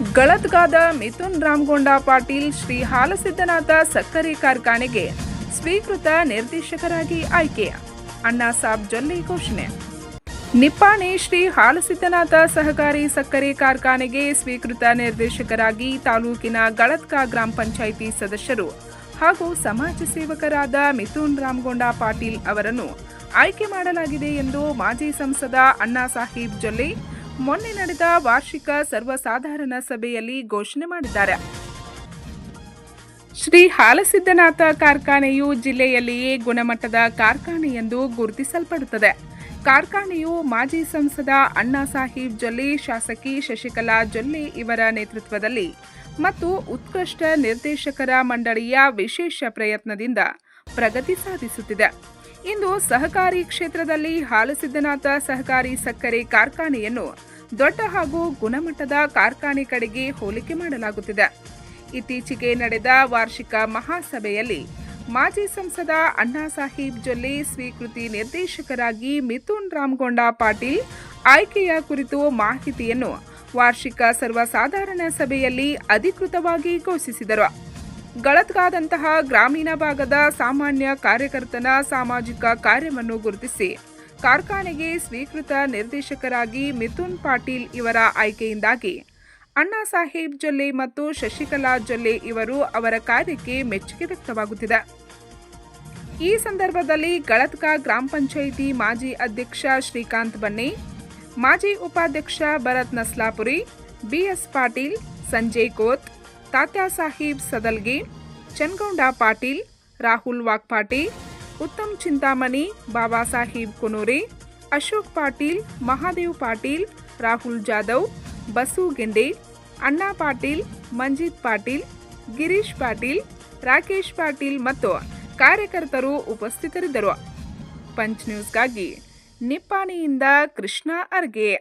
ಗಳತ್ಗಾದ ಮಿಥುನ್ ರಾಮಗೊಂಡ ಪಾಟೀಲ್ ಶ್ರೀ ಹಾಲಸಿದ್ದನಾಥ ಸಕ್ಕರೆ ಕಾರ್ಖಾನೆಗೆ ಸ್ವೀಕೃತ ನಿರ್ದೇಶಕರಾಗಿ ಆಯ್ಕೆ. ಅಣ್ಣಾ ಸಾಬ್ ಜೊಲ್ಲೆ ಘೋಷಣೆ. ನಿಪ್ಪಾಣಿ ಶ್ರೀ ಹಾಲಸಿದ್ದನಾಥ ಸಹಕಾರಿ ಸಕ್ಕರೆ ಕಾರ್ಖಾನೆಗೆ ಸ್ವೀಕೃತ ನಿರ್ದೇಶಕರಾಗಿ ತಾಲೂಕಿನ ಗಳತ್ಕಾ ಗ್ರಾಮ ಪಂಚಾಯಿತಿ ಸದಸ್ಯರು ಹಾಗೂ ಸಮಾಜ ಸೇವಕರಾದ ಮಿಥುನ್ ರಾಮಗೊಂಡ ಪಾಟೀಲ್ ಅವರನ್ನು ಆಯ್ಕೆ ಮಾಡಲಾಗಿದೆ ಎಂದು ಮಾಜಿ ಸಂಸದ ಅಣ್ಣಾ ಸಾಹೇಬ್ ಜೊಲ್ಲೆ ಮೊನ್ನೆ ನಡೆದ ವಾರ್ಷಿಕ ಸರ್ವಸಾಧಾರಣ ಸಭೆಯಲ್ಲಿ ಘೋಷಣೆ ಮಾಡಿದ್ದಾರೆ. ಶ್ರೀ ಹಾಲಸಿದ್ದನಾಥ ಕಾರ್ಖಾನೆಯು ಜಿಲ್ಲೆಯಲ್ಲಿಯೇ ಗುಣಮಟ್ಟದ ಕಾರ್ಖಾನೆ ಎಂದು ಗುರುತಿಸಲ್ಪಡುತ್ತದೆ. ಕಾರ್ಖಾನೆಯು ಮಾಜಿ ಸಂಸದ ಅಣ್ಣಾ ಸಾಹೀಬ್ ಜೊಲ್ಲೆ, ಶಾಸಕಿ ಶಶಿಕಲಾ ಜೊಲ್ಲೆ ಇವರ ನೇತೃತ್ವದಲ್ಲಿ ಮತ್ತು ಉತ್ಕೃಷ್ಟ ನಿರ್ದೇಶಕರ ಮಂಡಳಿಯ ವಿಶೇಷ ಪ್ರಯತ್ನದಿಂದ ಪ್ರಗತಿ ಸಾಧಿಸುತ್ತಿದೆ. ಇಂದು ಸಹಕಾರಿ ಕ್ಷೇತ್ರದಲ್ಲಿ ಹಾಲಸಿದ್ದನಾಥ ಸಹಕಾರಿ ಸಕ್ಕರೆ ಕಾರ್ಖಾನೆಯನ್ನು ದೊಡ್ಡ ಹಾಗೂ ಗುಣಮಟ್ಟದ ಕಾರ್ಖಾನೆ ಕಡೆಗೆ ಹೋಲಿಕೆ ಮಾಡಲಾಗುತ್ತಿದೆ. ಇತ್ತೀಚೆಗೆ ನಡೆದ ವಾರ್ಷಿಕ ಮಹಾಸಭೆಯಲ್ಲಿ ಮಾಜಿ ಸಂಸದ ಅಣ್ಣಾ ಸಾಹೇಬ್ ಜೊಲ್ಲೆ ಸ್ವೀಕೃತಿ ನಿರ್ದೇಶಕರಾಗಿ ಮಿಥುನ್ ರಾಮಗೊಂಡ ಪಾಟೀಲ್ ಆಯ್ಕೆಯ ಕುರಿತು ಮಾಹಿತಿಯನ್ನು ವಾರ್ಷಿಕ ಸರ್ವಸಾಧಾರಣ ಸಭೆಯಲ್ಲಿ ಅಧಿಕೃತವಾಗಿ ಘೋಷಿಸಿದರು. ಗಳತ್ಗಾದಂತಹ ಗ್ರಾಮೀಣ ಭಾಗದ ಸಾಮಾನ್ಯ ಕಾರ್ಯಕರ್ತನ ಸಾಮಾಜಿಕ ಕಾರ್ಯವನ್ನು ಗುರುತಿಸಿ ಕಾರ್ಖಾನೆಗೆ ಸ್ವೀಕೃತ ನಿರ್ದೇಶಕರಾಗಿ ಮಿಥುನ್ ಪಾಟೀಲ್ ಇವರ ಆಯ್ಕೆಯಿಂದಾಗಿ ಅಣ್ಣಾ ಸಾಹೇಬ್ ಜೊಲ್ಲೆ ಮತ್ತು ಶಶಿಕಲಾ ಜೊಲ್ಲೆ ಇವರು ಅವರ ಕಾರ್ಯಕ್ಕೆ ಮೆಚ್ಚುಗೆ ವ್ಯಕ್ತವಾಗುತ್ತಿದೆ. ಈ ಸಂದರ್ಭದಲ್ಲಿ ಗಳತ್ಕ ಗ್ರಾಮ ಪಂಚಾಯಿತಿ ಮಾಜಿ ಅಧ್ಯಕ್ಷ ಶ್ರೀಕಾಂತ್ ಬನ್ನಿ, ಮಾಜಿ ಉಪಾಧ್ಯಕ್ಷ ಭರತ್ ನಸ್ಲಾಪುರಿ, ಬಿಎಸ್ ಪಾಟೀಲ್, ಸಂಜಯ್ ಕೋತ್ ತಾತ್ಯಾ ಸಾಹೀಬ್ ಸದಲ್ಗಿ ಚನ್ಗೌಂಡ ಪಾಟೀಲ್, ರಾಹುಲ್ ವಾಗ್ಪಾಟಿ ಉತ್ತಮ್ ಚಿಂತಾಮಣಿ, ಬಾಬಾ ಸಾಹೀಬ್ ಕುನೂರಿ, ಅಶೋಕ್ ಪಾಟೀಲ್, ಮಹಾದೇವ್ ಪಾಟೀಲ್, ರಾಹುಲ್ ಜಾಧವ್, ಬಸು ಗೆಂಡೆ, ಅಣ್ಣಾ ಪಾಟೀಲ್, ಮಂಜಿತ್ ಪಾಟೀಲ್, ಗಿರೀಶ್ ಪಾಟೀಲ್, ರಾಕೇಶ್ ಪಾಟೀಲ್ ಮತ್ತು ಕಾರ್ಯಕರ್ತರು ಉಪಸ್ಥಿತರಿದ್ದರು. ಪಂಚ್ ನ್ಯೂಸ್ಗಾಗಿ ನಿಪ್ಪಾಣಿಯಿಂದ ಕೃಷ್ಣ ಅರ್ಗೆ.